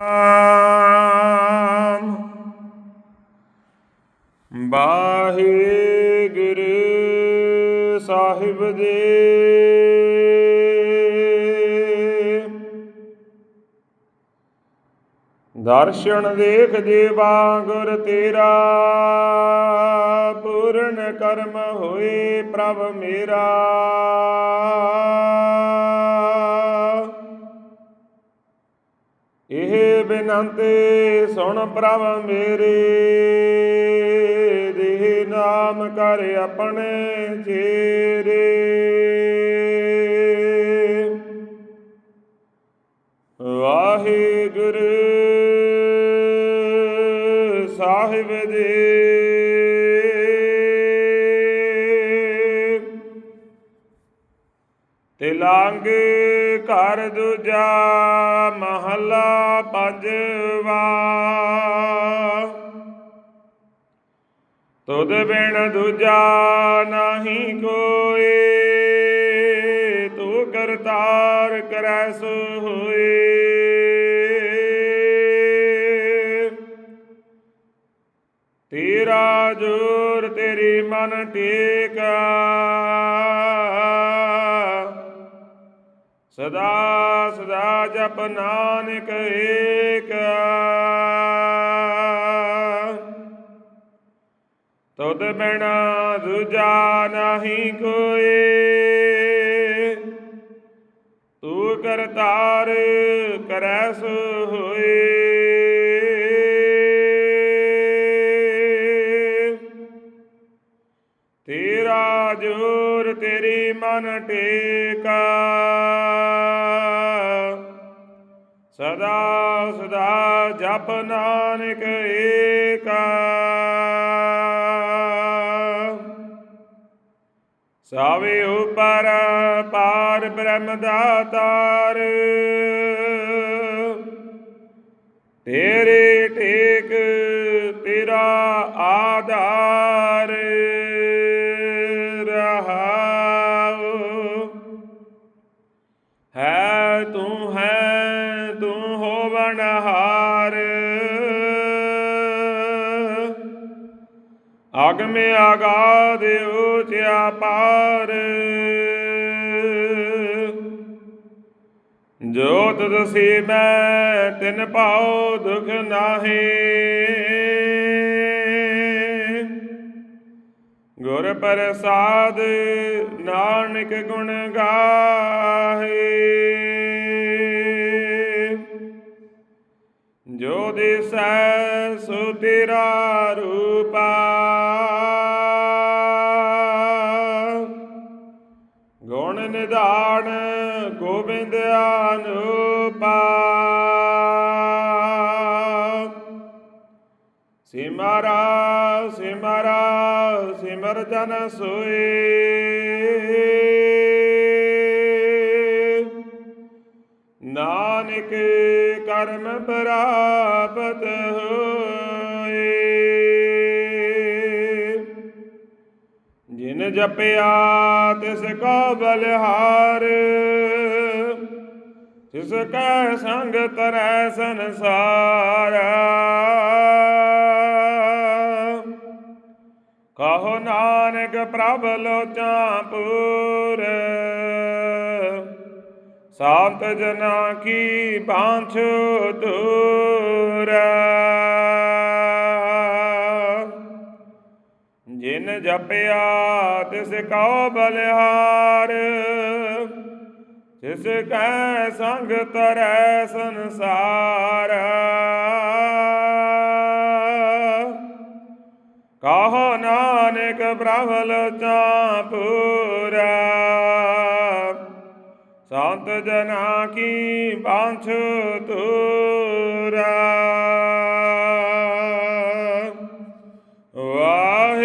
ਨਾਮ ਵਾਹਿਗੁਰੂ ਸਾਹਿਬ ਜੀ। ਦਰਸ਼ਨ ਦੇਖ ਦੇਵਾ ਗੁਰ ਤੇਰਾ ਪੂਰਨ ਕਰਮ ਹੋਏ ਪ੍ਰਭ ਮੇਰਾ। ਬੇਨੰਤੀ ਸੁਣ ਪ੍ਰਭ ਮੇਰੇ। ਦੇਹ ਨਾਮ ਕਰ ਆਪਣੇ ਚੇਰੇ। ਵਾਹਿਗੁਰੂ ਸਾਹਿਬ ਜੀ ਤਿਲੰਗ ਘਰ ਦੂਜਾ ਮਹਲਾ ਪੰਜਵਾ। ਤੁਧ ਬਿਨ ਦੂਜਾ ਨਹੀਂ ਕੋਈ ਤੂੰ ਕਰਤਾਰ ਕਰੈ ਸੋ ਹੋਏ। ਤੇਰਾ ਜੋਰ ਤੇਰੀ ਮਨ ਟੇਕਾ ਸਦਾ ਸਦਾ ਜਪ ਨਾਨਕ ਏਕ ਤੁਧ ਬਿਨਾ ਦੂਜਾ ਨਹੀਂ ਕੋਈ ਤੂੰ ਕਰਤਾਰ ਕਰੈਸ ਹੋਏ। ਤੇਰਾ ਜੋਰ ਤੇਰੀ ਮਨ ਟੇਕਾ। ਸਦਾ ਸਦਾ ਜਪ ਨਾਨਕ ਏਕਾ। ਸਾਵੇ ਉਪਰ ਪਾਰ ਬ੍ਰਹਮ ਦਾਤਾਰ ਤੇਰੇ ਟੇਕ ਤੇਰਾ ਆਧਾਰ। ਅਗਮ ਆਗਾਦ ਉਚਿਆ ਪਾਰ। ਜੋਤ ਦਸੀ ਮੈਂ, ਤਿਨ ਪਾਉ ਦੁਖ ਨਾਹੀ। ਗੁਰ ਪ੍ਰਸਾਦ ਨਾਨਕ ਗੁਣ ਗਾਹੇ। ਜੋ ਦਿਸੈ ਸੋ ਤੇਰਾ ਰੂਪਾ। ਗੁਣ ਨਿਧਾਨ ਗੋਬਿੰਦ ਅਨੂਪਾ ਸਿਮਰਾ ਸਿਮਰਾ ਸਿਮਰ ਜਨ ਸੋਏ। ਨਾਨਕ ਕਰਮ ਪ੍ਰਾਪਤ ਹੋ ਜਿਨ ਜਪਿਆ ਤਿਸ ਕੋ ਬਲਿਹਾਰ। ਤਿਸ ਕੈ ਸੰਗ ਤਰੈ ਸੰਸਾਰ। ਕਹੋ ਨਾਨਕ ਪ੍ਰਭ ਲੋਚਾਂ ਪੂਰ ਸੰਤ ਜਨਾ ਕੀ ਬਾਂਛ ਦੂਰ। ਜਪਿਆ, ਤਿਸ ਕਉ ਬਲਿਹਾਰ। ਜਿਸ ਕੈ ਸੰਗ ਤਰੈ ਸੰਸਾਰ। ਕਹੋ ਨਾਨਕ ਪ੍ਰਭ ਲੋਚਾਂ ਪੂਰਾ ਸੰਤ ਜਨਾ ਕੀ ਬਾਂਛ ਤੂਰਾ